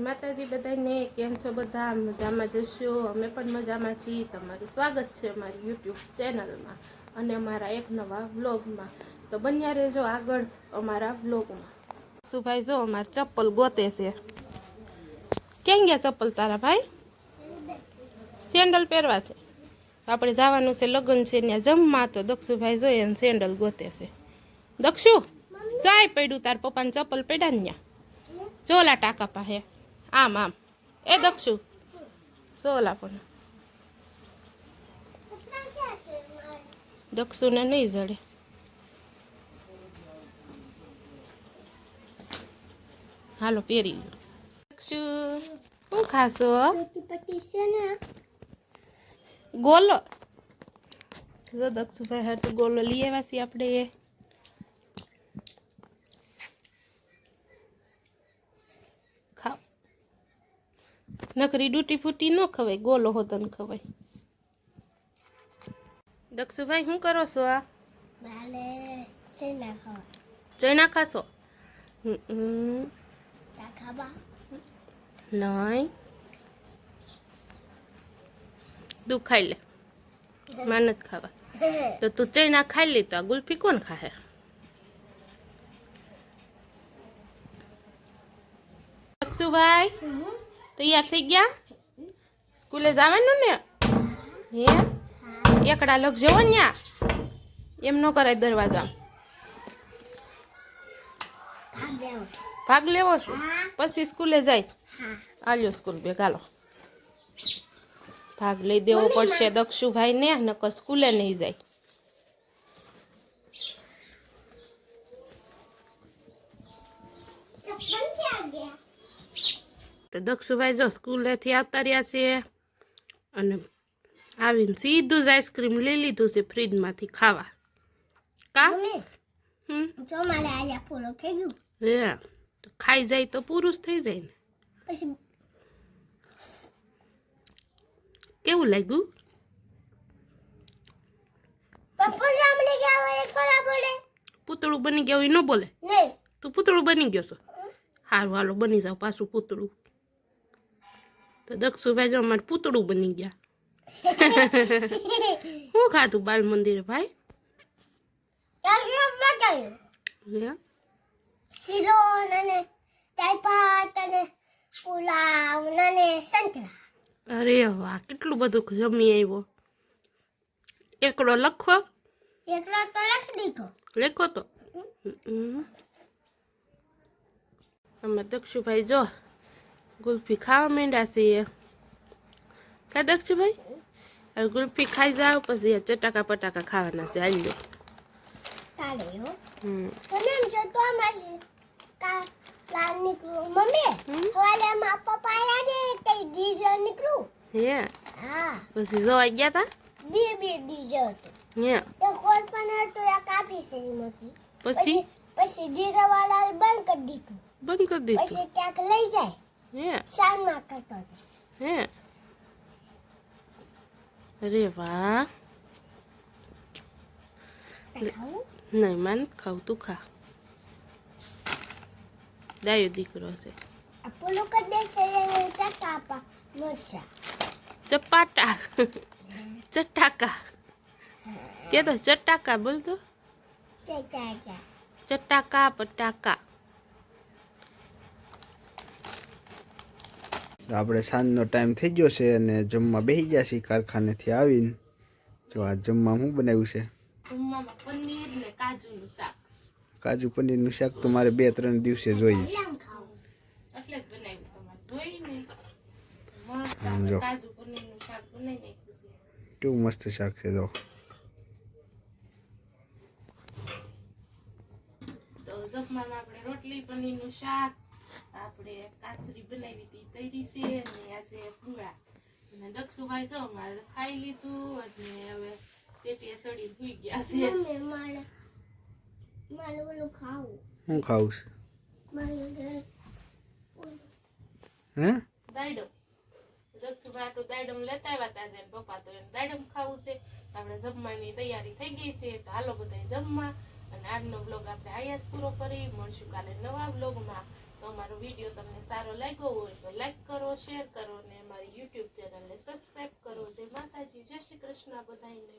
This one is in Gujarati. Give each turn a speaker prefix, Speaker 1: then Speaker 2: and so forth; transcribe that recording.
Speaker 1: માતાજી બધાને કેમ છો બધા? મજામાં જશો? અમે પણ મજામાં છીએ. તમારું સ્વાગત છે અમારી યુટ્યુબ ચેનલમાં અને અમારા એક નવા વ્લોગમાં. તો બન્યા રહેજો આગળ અમારા વ્લોગમાં. સુભાઈ, જો અમારે ચપ્પલ ગોતે છે. ક્યાં ગયા ચપ્પલ તારા ભાઈ? સેન્ડલ પહેરવા છે. આપણે જવાનું છે લગ્ન છે ત્યાં જમવા. તો દક્ષુભાઈ જોઈએ એને સેન્ડલ ગોતે છે. દક્ષુ સાય પડ્યું તાર પપ્પાને ચપ્પલ પડ્યા ને ચોલા ટાકા પાસે. આમ આમ. એ દક્ષુ. ચોલા પણ. દક્ષુને નહીં જડે. હાલો પહેરી લો દક્ષુ શું ખાશો? ગોલો. જો દક્ષુભાઈ હાર તો ગોલો લઈ આવ્યા છીએ આપણે ખાવ નકરી ડૂટી ફૂટી ન ખવાય ગોલો હોતો ને ખવાય. દક્ષુભાઈ શું કરો છો આ? ચણા ખાશો? હમ, હમ. નહીં. તું ખાઈ લે. માન જ ખાવા. તો તું ચણા ખાઈ લે તો આ ગુલ્ફી કોણ ખાહે? દક્ષુભાઈ? તૈયાર થઈ ગયા સ્કૂલે જવાનું ને હે એકડા લગ જવો ને ન્યા. એમ ન કરાય દરવાજા. ભાગ લેવો. છે? પછી સ્કૂલે જાય. આલ્યો સ્કૂલ બે ગાલો. ભાગ લઈ દેવો પડશે દક્ષુભાઈ ને નકર સ્કૂલે નહીં જાય. તો દક્ષુભાઈ જો સ્કૂલેથી આવતા રહ્યા છે અને આવીને સીધું જ આઈસ્ક્રીમ લઈ લીધું છે ફ્રીજમાંથી ખાવા. કા?
Speaker 2: જો મારે આજે પૂરો થઈ ગયું.
Speaker 1: હે તો ખાઈ જાય તો પૂરું જ થઈ જાય ને.
Speaker 2: પછી
Speaker 1: કેવું લાગ્યું? પૂતળું બની ગયું એ ન બોલે? તું પૂતળું બની ગયો છો? હારું હાલો બની જાવ પાછું પૂતળું. તો દક્ષુભાઈ જો અમારે પૂતળું બની ગયા. શું ખાધું બાલ મંદિર ભાઈ?
Speaker 2: શીરો અને ટાઈપાટ અને પુલાવ અને સંતરા.
Speaker 1: અરે વાહ કેટલું બધું જમી આવ્યો. એકડો લખો.
Speaker 2: એકડો તો લખી દીધો.
Speaker 1: લખો તો. અમે દક્ષુભાઈ જો ગુલ્ફી ખાવા માંડ્યા છીએ કા દક્ષુભાઈ હવે ગુલ્ફી ખાઈ જાવ પછી ચટાકા પટાકા ખાવાના છે હાલ લો હમ પછી જોવા ગયા તા
Speaker 2: બે બે ડીઝલ હતું
Speaker 1: હે
Speaker 2: એક કોઈ પણ હતું એક આપી છે
Speaker 1: પછી
Speaker 2: પછી વાળા બંધ કરી દીધું
Speaker 1: બંધ કરી દીધું
Speaker 2: પછી ક્યાંક લઈ જાય
Speaker 1: હે.
Speaker 2: શાનમાં કરતો.
Speaker 1: હે. અરે વાહ? નહીં માન ખાવ તું ખા. દાયો દીકરો છે.
Speaker 2: આ પેલું કરી એને ચકા આપા મરચા.
Speaker 1: ચપાટા. ચટાકા. કે તો ચટાકા બોલ તો
Speaker 2: ચકા ચકા
Speaker 1: ચટાકા પટાકા.
Speaker 3: આપણે સાંજનો ટાઈમ થઈ ગયો છે અને જમવા બેસી ગયા છીએ કારખાનેથી આવીને. જો આ જમવા શું બનાવ્યું છે? કાજુ પનીરનું શાક તો મારે બે ત્રણ દિવસે જોઈએ.
Speaker 1: જ
Speaker 3: કેવું મસ્ત શાક છે જો.
Speaker 1: રોટલી પનીરનું શાક આપણે કાચરી બનાવી હતી તૈરી છે અને આજે પૂરા અને દક્ષુભાઈ જો મારે ખાઈ લીધું અને હવે સેટીએ સડી ભૂઈ ગયા છે.
Speaker 2: મમ્મી મારે મારે ઓલું ખાવું.
Speaker 3: છે? હે?
Speaker 1: દાયડમ દક્ષુભાઈ આટલું દાડમ લેતા આવ્યા હતા છે પપ્પા તો એને દાયડમ ખાવું છે. આપણે જમવાની તૈયારી થઈ ગઈ છે. તો હાલો બધા જમવા. અને આજનો બ્લોગ આપણે આયાસ પૂરો કરી. મળશું કાલે નવા બ્લોગમાં તો અમારો વીડિયો તમને સારો લાગ્યો હોય તો લાઈક કરો શેર કરો ને અમારી યુટ્યુબ ચેનલને સબસ્ક્રાઈબ કરો. જય માતાજી, જય શ્રી કૃષ્ણ બધાને